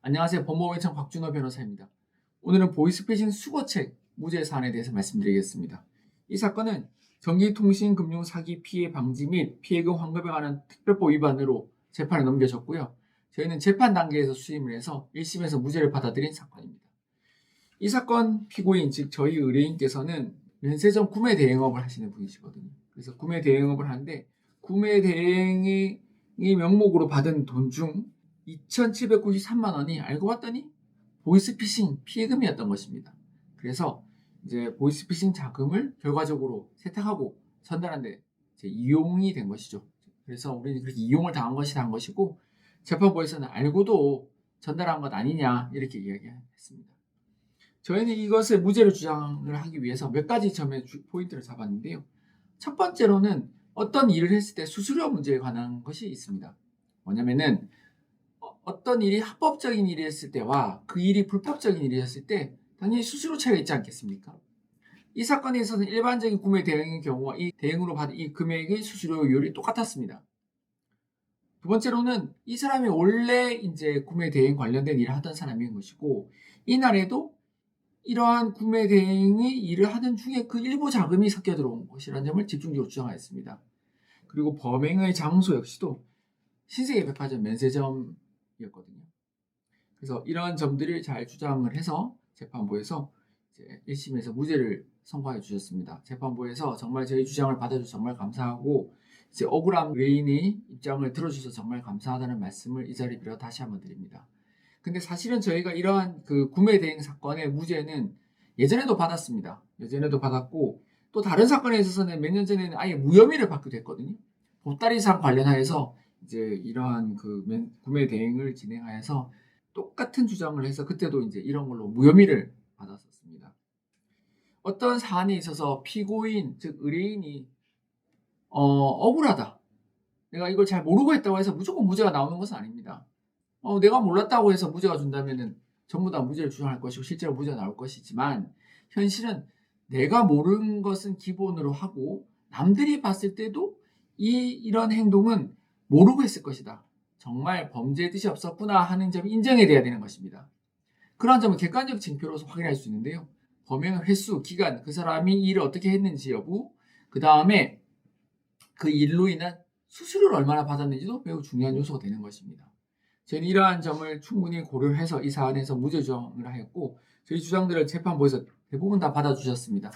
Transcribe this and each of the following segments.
안녕하세요. 법무부청 박준호 변호사입니다. 오늘은 보이스피싱 수거책 무죄 사안에 대해서 말씀드리겠습니다. 이 사건은 전기통신금융 사기 피해 방지 및 피해금 환급에 관한 특별법 위반으로 재판에 넘겨졌고요. 저희는 재판 단계에서 수임을 해서 1심에서 무죄를 받아들인 사건입니다. 이 사건 피고인 즉 저희 의뢰인께서는 면세점 구매 대행업을 하시는 분이시거든요. 그래서 구매 대행업을 하는데 구매 대행이 이 명목으로 받은 돈 중 2,793만 원이 알고 봤더니 보이스피싱 피해금이었던 것입니다. 그래서 이제 보이스피싱 자금을 결과적으로 세탁하고 이제 이용이 된 것이죠. 그래서 우리는 그렇게 이용을 당한 것이 당한 것이고 재판부에서는 알고도 전달한 것 아니냐 이렇게 이야기했습니다. 저희는 이것을 무죄를 주장을 하기 위해서 몇 가지 점의 주- 포인트를 잡았는데요. 첫 번째로는 어떤 일을 했을 때 수수료 문제에 관한 것이 있습니다. 뭐냐면은 어- 어떤 일이 합법적인 일이었을 때와 그 일이 불법적인 일이었을 때 당연히 수수료 차이가 있지 않겠습니까? 이 사건에 있어서는 일반적인 구매 대행의 경우와 이 대행으로 받은 이 금액의 수수료율이 똑같았습니다. 두 번째로는 이 사람이 원래 이제 구매 대행 관련된 일을 하던 사람인 것이고 이날에도 이러한 구매 대행의 일을 하던 중에 그 일부 자금이 섞여 들어온 것이라는 점을 집중적으로 주장하였습니다. 그리고 범행의 장소 역시도 신세계 백화점 면세점 이었거든요. 그래서 이러한 점들을 잘 주장을 해서 재판부에서 이제 1심에서 무죄를 선고해 주셨습니다. 재판부에서 정말 저희 주장을 받아줘서 정말 감사하고 이제 억울한 외인의 입장을 들어주셔서 정말 감사하다는 말씀을 이 자리 빌어 다시 한번 드립니다. 근데 사실은 저희가 이러한 그 구매 대행 사건의 무죄는 예전에도 받았습니다. 예전에도 받았고 또 다른 사건에 있어서는 몇 년 전에는 아예 무혐의를 받기도 했거든요. 보따리상 관련하여서 이제 이러한 그 면- 구매 대행을 진행하여서 똑같은 주장을 해서 그때도 이제 이런 걸로 무혐의를 받았었습니다. 어떤 사안에 있어서 피고인 즉 의뢰인이 어, 억울하다. 내가 이걸 잘 모르고 했다고 해서 무조건 무죄가 나오는 것은 아닙니다. 어, 내가 몰랐다고 해서 무죄가 준다면은 전부 다 무죄를 주장할 것이고 실제로 무죄가 나올 것이지만 현실은 내가 모르는 것은 기본으로 하고 남들이 봤을 때도 이 이런 행동은 모르고 했을 것이다. 정말 범죄의 뜻이 없었구나 하는 점이 인정이 돼야 되는 것입니다. 그러한 점은 객관적 징표로서 확인할 수 있는데요. 범행의 횟수, 기간, 그 사람이 이 일을 어떻게 했는지 여부, 그 다음에 그 일로 인한 수수료를 얼마나 받았는지도 매우 중요한 요소가 되는 것입니다. 저희는 이러한 점을 충분히 고려를 해서 이 사안에서 무죄 주장을 하였고 저희 주장들을 재판부에서 대부분 다 받아주셨습니다.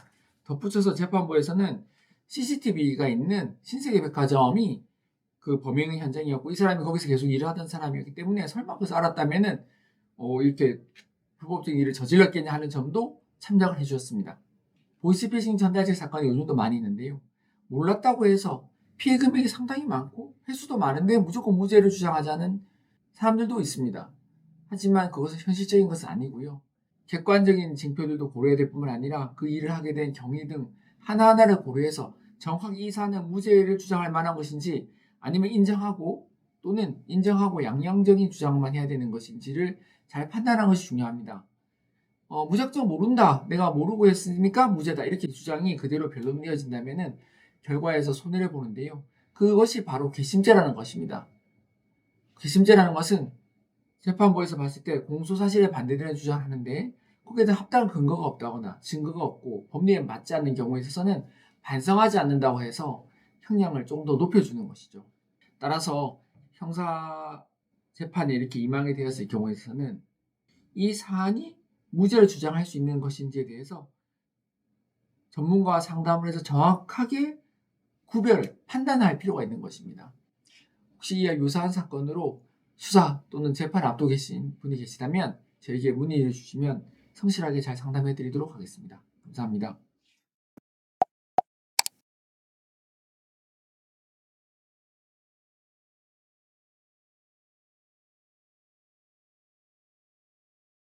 덧붙여서 재판부에서는 CCTV가 있는 신세계백화점이 그 범행의 현장이었고 이 사람이 거기서 계속 일을 하던 사람이었기 때문에 설마 그것을 알았다면은 어, 이렇게 불법적인 일을 저질렀겠냐 하는 점도 참작을 해주셨습니다. 보이스피싱 전달책 사건이 요즘도 많이 있는데요. 몰랐다고 해서 피해 금액이 상당히 많고 횟수도 많은데 무조건 무죄를 주장하자는 사람들도 있습니다. 하지만 그것은 현실적인 것은 아니고요. 객관적인 징표들도 고려해야 될 뿐만 아니라 그 일을 하게 된 경위 등 하나하나를 고려해서 정확하게 이 사안은 무죄를 주장할 만한 것인지 아니면 인정하고 또는 인정하고 양형적인 주장만 해야 되는 것인지를 잘 판단하는 것이 중요합니다. 어, 무작정 모른다. 내가 모르고 했으니까 무죄다. 이렇게 주장이 그대로 변론되어진다면은 결과에서 손해를 보는데요. 그것이 바로 괘씸죄라는 것입니다. 괘씸죄라는 것은 재판부에서 봤을 때 공소 사실에 반대되는 주장을 하는데 거기에 대한 합당한 근거가 없다거나 증거가 없고 법리에 맞지 않는 경우에 있어서는 반성하지 않는다고 해서 형량을 좀 더 높여주는 것이죠. 따라서 형사 재판에 이렇게 임하게 되었을 경우에 있어서는 이 사안이 무죄를 주장할 수 있는 것인지에 대해서 전문가와 상담을 해서 정확하게 구별, 판단할 필요가 있는 것입니다. 혹시 이와 유사한 사건으로 수사 또는 재판 앞두고 계신 분이 계시다면 저에게 문의해 주시면 성실하게 잘 상담해 드리도록 하겠습니다. 감사합니다.